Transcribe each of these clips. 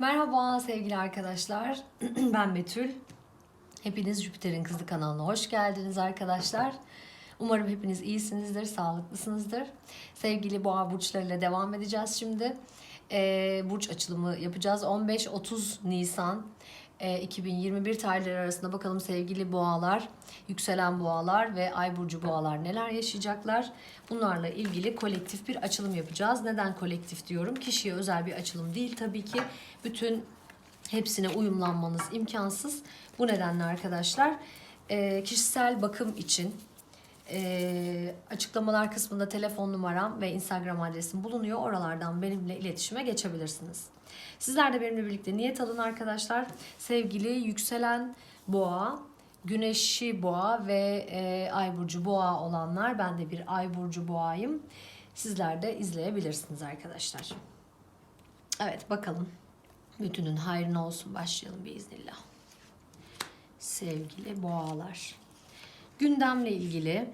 Merhaba sevgili arkadaşlar. ben Betül. Hepiniz Jüpiter'in Kızı kanalına hoş geldiniz arkadaşlar. Umarım hepiniz iyisinizdir, sağlıklısınızdır. Sevgili boğa burçlarıyla devam edeceğiz şimdi. Ee, burç açılımı yapacağız. 15-30 Nisan 2021 tarihleri arasında bakalım sevgili boğalar, yükselen boğalar ve ay burcu boğalar neler yaşayacaklar. Bunlarla ilgili kolektif bir açılım yapacağız. Neden kolektif diyorum? Kişiye özel bir açılım değil tabii ki. Bütün hepsine uyumlanmanız imkansız. Bu nedenle arkadaşlar e, kişisel bakım için e, açıklamalar kısmında telefon numaram ve Instagram adresim bulunuyor. Oralardan benimle iletişime geçebilirsiniz. Sizler de benimle birlikte niyet alın arkadaşlar. Sevgili yükselen boğa, güneşi boğa ve e, ay burcu boğa olanlar. Ben de bir ay burcu boğayım. Sizler de izleyebilirsiniz arkadaşlar. Evet bakalım. Bütünün hayrına olsun başlayalım biiznillah. Sevgili boğalar. Gündemle ilgili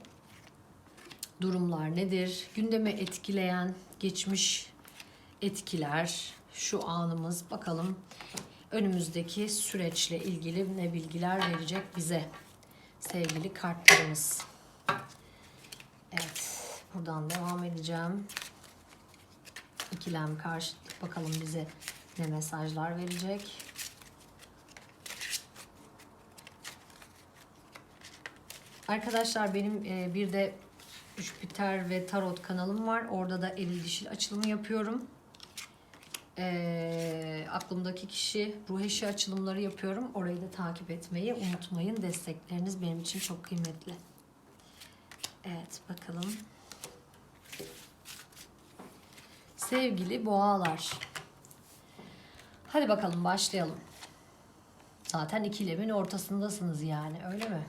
durumlar nedir? Gündemi etkileyen geçmiş etkiler, şu anımız bakalım önümüzdeki süreçle ilgili ne bilgiler verecek bize sevgili kartlarımız. Evet, buradan devam edeceğim. İkilem karşıtlık bakalım bize ne mesajlar verecek. Arkadaşlar benim e, bir de Jüpiter ve Tarot kanalım var. Orada da eril dişil açılımı yapıyorum. E, aklımdaki kişi ruh eşi açılımları yapıyorum. Orayı da takip etmeyi unutmayın. Destekleriniz benim için çok kıymetli. Evet bakalım. Sevgili boğalar. Hadi bakalım başlayalım. Zaten ikilemin ortasındasınız yani öyle mi?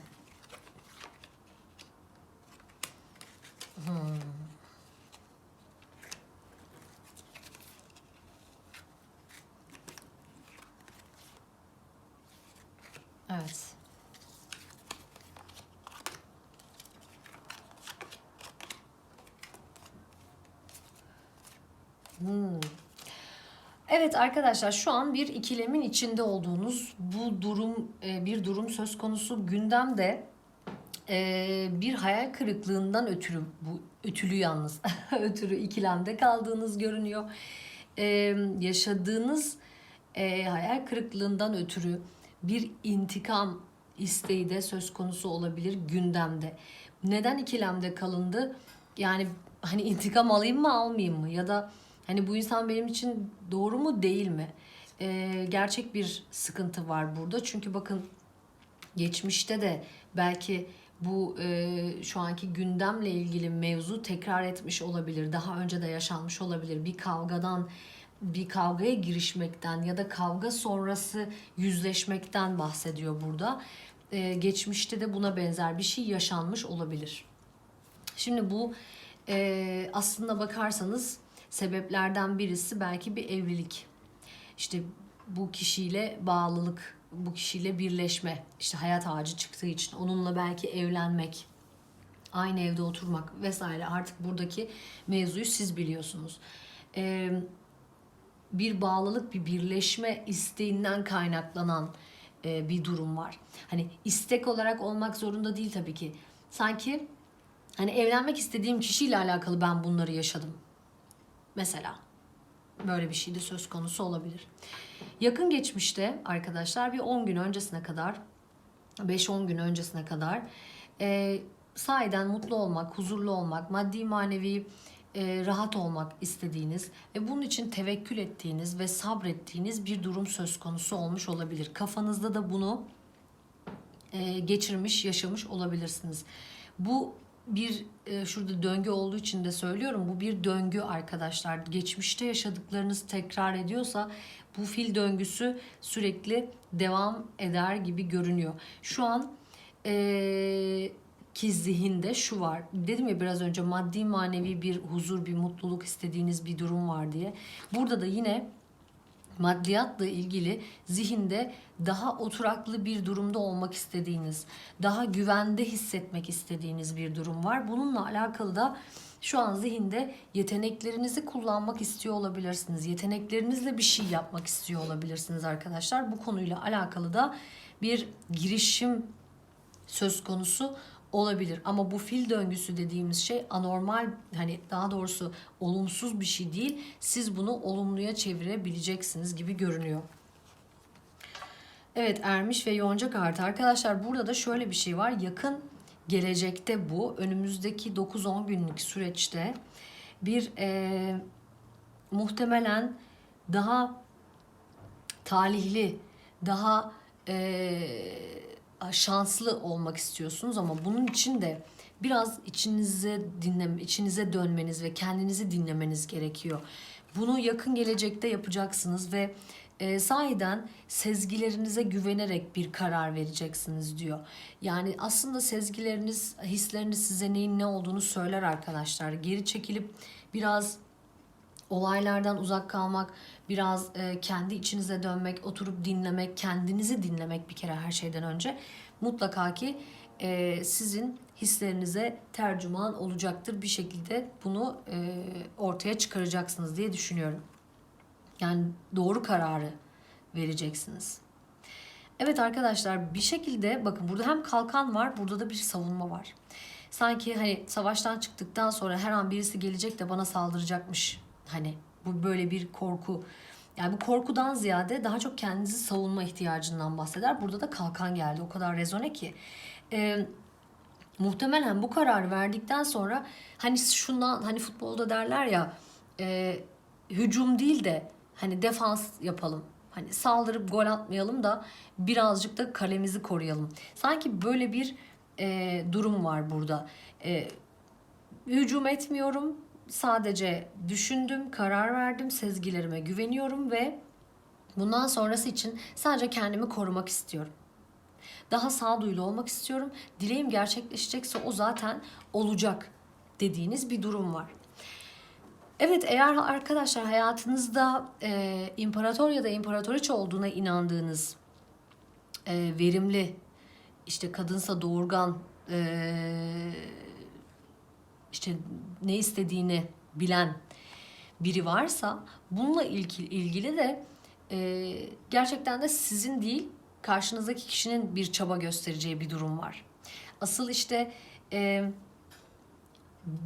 Hmm. Evet. Hmm. Evet arkadaşlar şu an bir ikilemin içinde olduğunuz bu durum e, bir durum söz konusu gündemde e, bir hayal kırıklığından ötürü bu ötülü yalnız ötürü ikilemde kaldığınız görünüyor. E, yaşadığınız e, hayal kırıklığından ötürü bir intikam isteği de söz konusu olabilir gündemde. Neden ikilemde kalındı? Yani hani intikam alayım mı almayayım mı? Ya da hani bu insan benim için doğru mu değil mi? Ee, gerçek bir sıkıntı var burada. Çünkü bakın geçmişte de belki bu e, şu anki gündemle ilgili mevzu tekrar etmiş olabilir. Daha önce de yaşanmış olabilir. Bir kavgadan bir kavgaya girişmekten ya da kavga sonrası yüzleşmekten bahsediyor burada. Ee, geçmişte de buna benzer bir şey yaşanmış olabilir. Şimdi bu e, aslında bakarsanız sebeplerden birisi belki bir evlilik. İşte bu kişiyle bağlılık, bu kişiyle birleşme, işte hayat ağacı çıktığı için onunla belki evlenmek, aynı evde oturmak vesaire artık buradaki mevzuyu siz biliyorsunuz. Ee, bir bağlılık, bir birleşme isteğinden kaynaklanan e, bir durum var. Hani istek olarak olmak zorunda değil tabii ki. Sanki hani evlenmek istediğim kişiyle alakalı ben bunları yaşadım. Mesela böyle bir şey de söz konusu olabilir. Yakın geçmişte arkadaşlar bir 10 gün öncesine kadar 5-10 gün öncesine kadar e, sahiden mutlu olmak, huzurlu olmak, maddi manevi e, rahat olmak istediğiniz ve bunun için tevekkül ettiğiniz ve sabrettiğiniz bir durum söz konusu olmuş olabilir. Kafanızda da bunu e, geçirmiş, yaşamış olabilirsiniz. Bu bir e, şurada döngü olduğu için de söylüyorum. Bu bir döngü arkadaşlar. Geçmişte yaşadıklarınız tekrar ediyorsa bu fil döngüsü sürekli devam eder gibi görünüyor. Şu an e, ki zihinde şu var. Dedim ya biraz önce maddi manevi bir huzur, bir mutluluk istediğiniz bir durum var diye. Burada da yine maddiyatla ilgili zihinde daha oturaklı bir durumda olmak istediğiniz, daha güvende hissetmek istediğiniz bir durum var. Bununla alakalı da şu an zihinde yeteneklerinizi kullanmak istiyor olabilirsiniz. Yeteneklerinizle bir şey yapmak istiyor olabilirsiniz arkadaşlar. Bu konuyla alakalı da bir girişim söz konusu olabilir. Ama bu fil döngüsü dediğimiz şey anormal hani daha doğrusu olumsuz bir şey değil. Siz bunu olumluya çevirebileceksiniz gibi görünüyor. Evet Ermiş ve Yonca kartı. Arkadaşlar burada da şöyle bir şey var. Yakın gelecekte bu önümüzdeki 9-10 günlük süreçte bir e, muhtemelen daha talihli, daha e, şanslı olmak istiyorsunuz ama bunun için de biraz içinize dinlem, içinize dönmeniz ve kendinizi dinlemeniz gerekiyor. Bunu yakın gelecekte yapacaksınız ve e, sahiden sezgilerinize güvenerek bir karar vereceksiniz diyor. Yani aslında sezgileriniz, hisleriniz size neyin ne olduğunu söyler arkadaşlar. Geri çekilip biraz olaylardan uzak kalmak, biraz e, kendi içinize dönmek, oturup dinlemek, kendinizi dinlemek bir kere her şeyden önce mutlaka ki e, sizin hislerinize tercüman olacaktır. Bir şekilde bunu e, ortaya çıkaracaksınız diye düşünüyorum. Yani doğru kararı vereceksiniz. Evet arkadaşlar bir şekilde bakın burada hem kalkan var burada da bir savunma var. Sanki hani savaştan çıktıktan sonra her an birisi gelecek de bana saldıracakmış. Hani bu böyle bir korku. Yani bu korkudan ziyade daha çok kendinizi savunma ihtiyacından bahseder. Burada da kalkan geldi. O kadar rezone ki. Ee, muhtemelen bu kararı verdikten sonra hani şundan hani futbolda derler ya e, hücum değil de hani defans yapalım. Hani saldırıp gol atmayalım da birazcık da kalemizi koruyalım. Sanki böyle bir e, durum var burada. E, hücum etmiyorum. Sadece düşündüm, karar verdim, sezgilerime güveniyorum ve bundan sonrası için sadece kendimi korumak istiyorum. Daha sağduyulu olmak istiyorum. Dileğim gerçekleşecekse o zaten olacak dediğiniz bir durum var. Evet eğer arkadaşlar hayatınızda e, imparator ya da imparatoriçe olduğuna inandığınız e, verimli işte kadınsa doğurgan e, işte ne istediğini bilen biri varsa bununla ilgili, de e, gerçekten de sizin değil karşınızdaki kişinin bir çaba göstereceği bir durum var. Asıl işte e,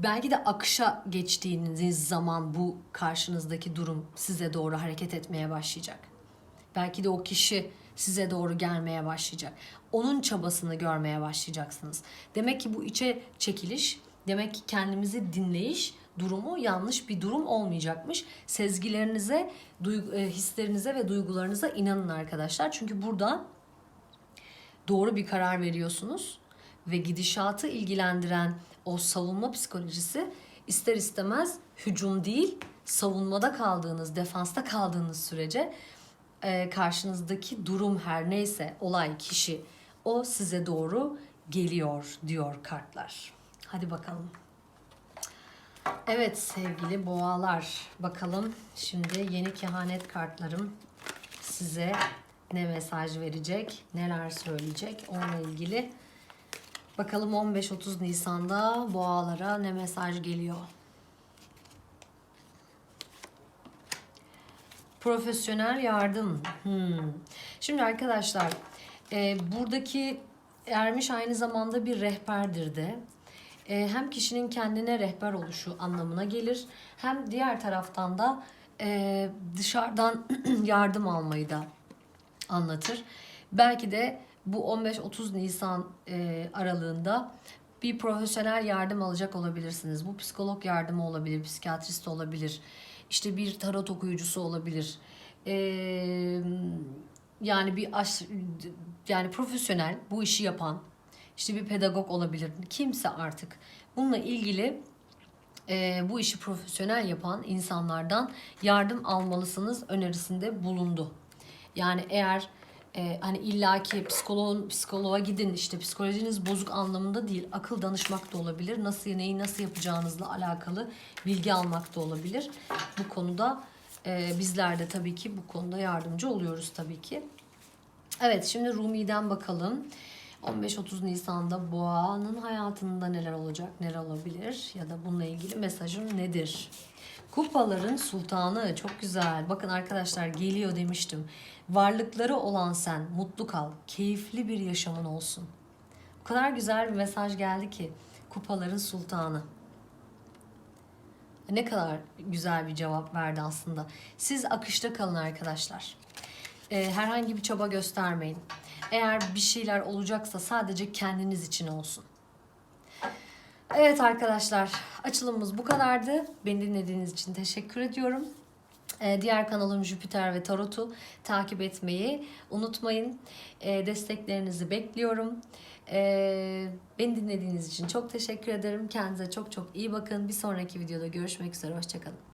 belki de akışa geçtiğiniz zaman bu karşınızdaki durum size doğru hareket etmeye başlayacak. Belki de o kişi size doğru gelmeye başlayacak. Onun çabasını görmeye başlayacaksınız. Demek ki bu içe çekiliş, demek ki kendimizi dinleyiş durumu yanlış bir durum olmayacakmış. Sezgilerinize, e, hislerinize ve duygularınıza inanın arkadaşlar. Çünkü burada doğru bir karar veriyorsunuz ve gidişatı ilgilendiren o savunma psikolojisi ister istemez hücum değil savunmada kaldığınız, defansta kaldığınız sürece e, karşınızdaki durum her neyse olay kişi o size doğru geliyor diyor kartlar. Hadi bakalım. Evet sevgili boğalar bakalım şimdi yeni kehanet kartlarım size ne mesaj verecek, neler söyleyecek onunla ilgili. Bakalım 15-30 Nisan'da boğalara ne mesaj geliyor. Profesyonel yardım. Hmm. Şimdi arkadaşlar e, buradaki ermiş aynı zamanda bir rehberdir de. E, hem kişinin kendine rehber oluşu anlamına gelir. Hem diğer taraftan da e, dışarıdan yardım almayı da anlatır. Belki de bu 15-30 Nisan e, aralığında bir profesyonel yardım alacak olabilirsiniz. Bu psikolog yardımı olabilir, psikiyatrist olabilir, işte bir tarot okuyucusu olabilir. E, yani bir aş, yani profesyonel bu işi yapan, işte bir pedagog olabilir. Kimse artık bununla ilgili e, bu işi profesyonel yapan insanlardan yardım almalısınız önerisinde bulundu. Yani eğer e, hani illaki psikoloğun psikoloğa gidin işte psikolojiniz bozuk anlamında değil akıl danışmak da olabilir. Nasıl neyi nasıl yapacağınızla alakalı bilgi almak da olabilir. Bu konuda Ee, bizler de tabii ki bu konuda yardımcı oluyoruz tabii ki. Evet şimdi Rumi'den bakalım. 15-30 Nisan'da Boğa'nın hayatında neler olacak, neler olabilir ya da bununla ilgili mesajın nedir? Kupaların sultanı çok güzel. Bakın arkadaşlar geliyor demiştim. Varlıkları olan sen mutlu kal. Keyifli bir yaşamın olsun. O kadar güzel bir mesaj geldi ki. Kupaların sultanı. Ne kadar güzel bir cevap verdi aslında. Siz akışta kalın arkadaşlar. Ee, herhangi bir çaba göstermeyin. Eğer bir şeyler olacaksa sadece kendiniz için olsun. Evet arkadaşlar açılımımız bu kadardı. Beni dinlediğiniz için teşekkür ediyorum. Ee, diğer kanalım Jüpiter ve Tarot'u takip etmeyi unutmayın. Ee, desteklerinizi bekliyorum. Ee, beni dinlediğiniz için çok teşekkür ederim. Kendinize çok çok iyi bakın. Bir sonraki videoda görüşmek üzere. Hoşçakalın.